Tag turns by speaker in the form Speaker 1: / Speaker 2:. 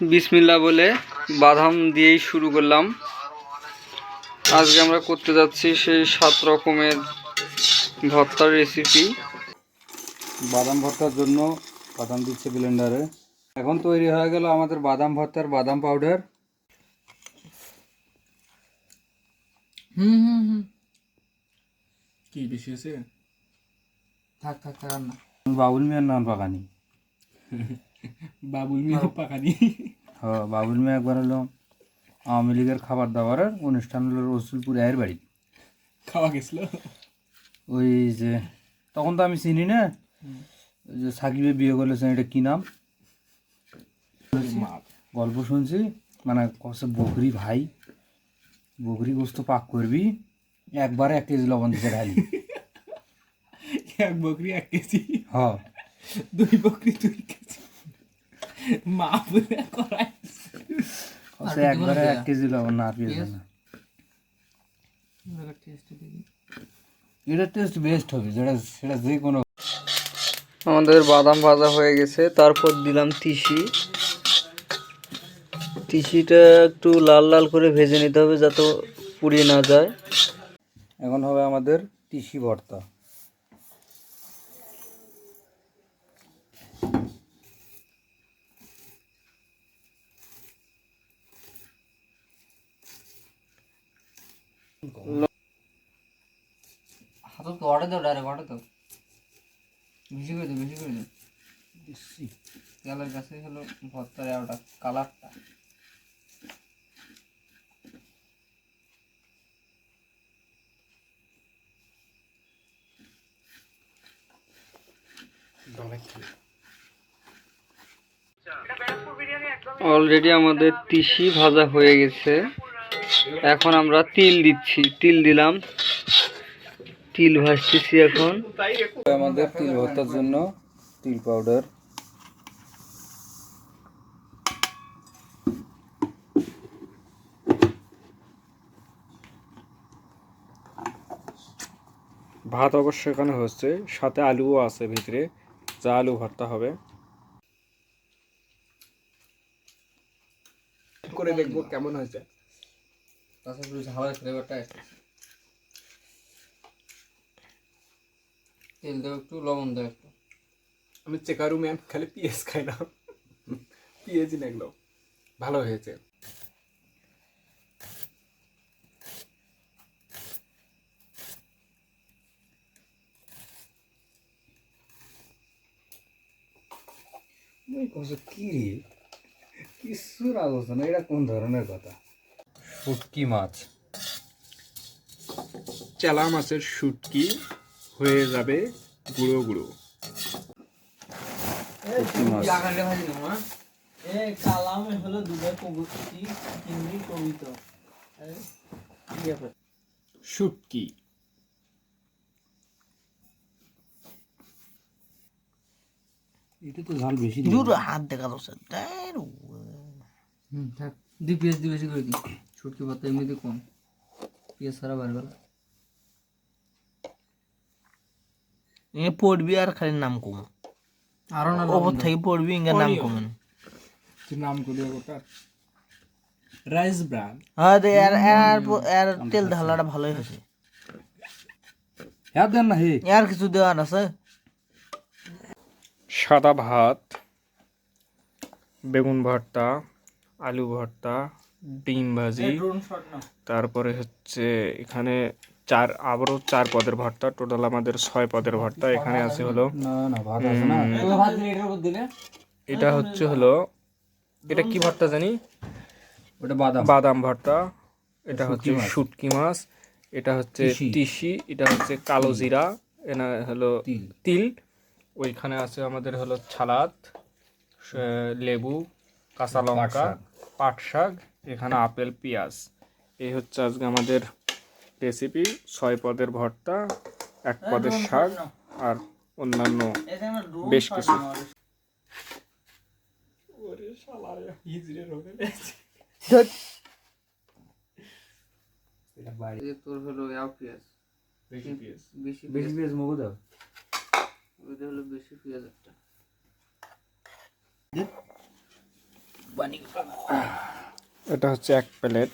Speaker 1: বিসমিল্লা বলে বাদাম দিয়েই শুরু করলাম। আজকে আমরা করতে যাচ্ছি সেই সাত রকমের ভর্তার রেসিপি
Speaker 2: বাদাম ভর্তার জন্য বাদাম দিচ্ছে ব্লেন্ডারে এখন তৈরি হয়ে গেল আমাদের বাদাম ভর্তার বাদাম পাউডার
Speaker 3: হুম হুম হুম।
Speaker 4: কি বেশি আছে
Speaker 3: থাক থাক থাক না
Speaker 2: বাবুল মিয়ার নাম পাকানি
Speaker 4: বাবুল মিয়া পাকানি।
Speaker 2: হ্যাঁ বাবুল মিয়া একবার হলো আওয়ামী লীগের খাবার দাবারের অনুষ্ঠান হলো রসুলপুর আয়ের বাড়ি।
Speaker 4: খাওয়া গেছিল।
Speaker 2: ওই যে তখন তো আমি চিনি না। যে সাকিবে বিয়ে করেছেন এটা কি নাম? গল্প শুনছি মানে কসে বকরি ভাই বকরি গোস্ত পাক করবি একবারে এক কেজি লবণ দিতে ঢালি
Speaker 4: এক বকরি এক কেজি।
Speaker 2: হ।
Speaker 4: দুই বকরি দুই কেজি। মা করাই
Speaker 2: একবারে এক কেজি লবণ না পেয়েছে না এটা টেস্ট বেস্ট হবে যেটা সেটা যে কোনো
Speaker 1: আমাদের বাদাম ভাজা হয়ে গেছে তারপর দিলাম তিসি। তিসিটা একটু লাল লাল করে ভেজে নিতে হবে যাতে পুড়িয়ে না যায়।
Speaker 2: এখন হবে আমাদের তিসি ভর্তা।
Speaker 3: হাতে তো অর্ডার দাও ডাইরেক্ট অর্ডার দাও। বেশি করে দাও বেশি করে দাও। তেলের কাছে হলো ভর্তার ওটা কালারটা।
Speaker 1: অলরেডি আমাদের তিসি ভাজা হয়ে গেছে। এখন আমরা তিল দিচ্ছি তিল দিলাম। তিল ভাজতেছি এখন।
Speaker 2: আমাদের তিল ভর্তার জন্য তিল পাউডার
Speaker 5: ভাত অবশ্য এখানে হচ্ছে সাথে আলুও আছে ভিতরে যা আলু ভর্তা হবে। করে দেখব কেমন হয়েছে।
Speaker 3: তাছাড়া একটু ঝালের ফ্লেভারটা আসছে তেল দাও একটু লবণ দাও একটু।
Speaker 5: আমি চেকারু ম্যাম খালি পিএস খাই না। পিএসই লাগল ভালো হয়েছে।
Speaker 2: কি? রে রাখছ না এটা কোন ধরনের কথা? শুটকি মাছ।
Speaker 5: চেলা মাছের শুটকি হয়ে যাবে গুঁড়ো গুঁড়ো।
Speaker 2: শুটকি মাছ।
Speaker 3: লাগালে ভাজি না মা? এ কালামে হলো দুধের কবুতরি চিংড়ি কবিতা
Speaker 5: শুটকি।
Speaker 2: এটা তো ঝাল বেশি
Speaker 3: হুম থাক। দুই পেঁয়াজ দিয়ে বেশি করে দিই। ছুটকি পাতা এমনিতে কম। পেঁয়াজ ছাড়া বার
Speaker 6: এ পড়বি আর খালি নাম কম।
Speaker 3: আরও না
Speaker 6: ওপর থেকে পড়বি ইঙ্গা নাম কমেন
Speaker 5: তুই নাম ওটা রাইস ব্রান।
Speaker 6: হ্যাঁ দে আর আর আর তেল ঢালাটা ভালোই হয়েছে।
Speaker 2: হ্যাঁ দেন না হে
Speaker 6: আর কিছু দেওয়ার আছে?
Speaker 5: সাদা ভাত বেগুন ভর্তা আলু ভর্তা ডিম ভাজি তারপরে হচ্ছে এখানে চার আবারও চার পদের ভর্তা টোটাল আমাদের ছয় পদের ভর্তা এখানে আছে হলো।
Speaker 2: না না ভাত আছে না।
Speaker 3: ভাত দিলে এটার উপর দিলে?
Speaker 5: এটা হচ্ছে হলো এটা কি ভর্তা জানি?
Speaker 2: ওটা বাদাম।
Speaker 5: বাদাম ভর্তা এটা হচ্ছে
Speaker 2: শুটকি মাছ।
Speaker 5: এটা হচ্ছে
Speaker 2: তিসি।
Speaker 5: এটা হচ্ছে কালো জিরা এনা হলো
Speaker 2: তিল।
Speaker 5: তিল। ওইখানে আছে আমাদের হলো ছালাদ লেবু কাঁচা লঙ্কা পাট শাক এখানে আপেল পেঁয়াজ। এই হচ্ছে আজকে আমাদের রেসিপি ছয় পদের ভর্তা এক পদের শাক আর অন্যান্য বেশ কিছু।
Speaker 3: তোর হলো পেঁয়াজ। বেশি
Speaker 2: বেশি
Speaker 3: পেঁয়াজ।
Speaker 2: পেঁয়াজ দাও।
Speaker 3: ওইটা হলো বেশি পেঁয়াজ একটা।
Speaker 5: এটা হচ্ছে এক প্লেট।